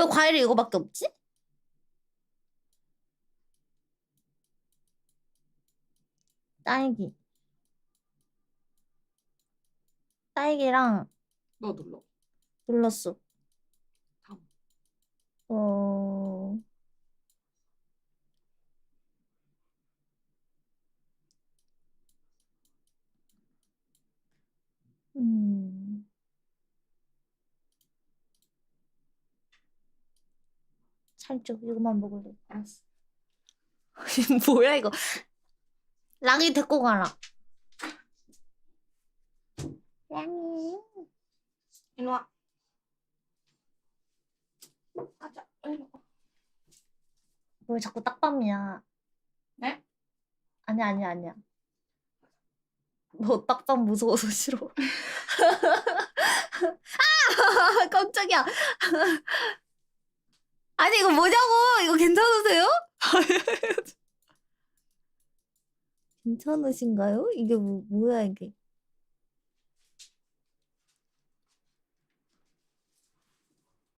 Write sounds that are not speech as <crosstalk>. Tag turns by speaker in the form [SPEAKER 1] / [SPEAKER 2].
[SPEAKER 1] 왜 과일이 이거밖에 없지? 딸기. 딸기랑
[SPEAKER 2] 너 눌러.
[SPEAKER 1] 눌렀어. 살짝 이거만 먹을래. 알았어. <laughs> 뭐야 이거? 랑이 데리고 가라. 랑이.
[SPEAKER 2] 이리 와. 가자. 이리 와.
[SPEAKER 1] 왜 자꾸 딱밤이야?
[SPEAKER 2] 네?
[SPEAKER 1] 아니야 아니야 아니야. 너 딱밤 무서워서 싫어. <laughs> 아 <laughs> 깜짝이야. 아니 이거 뭐냐고? 이거 괜찮으세요? <laughs> 괜찮으신가요? 이게 뭐, 뭐야 이게?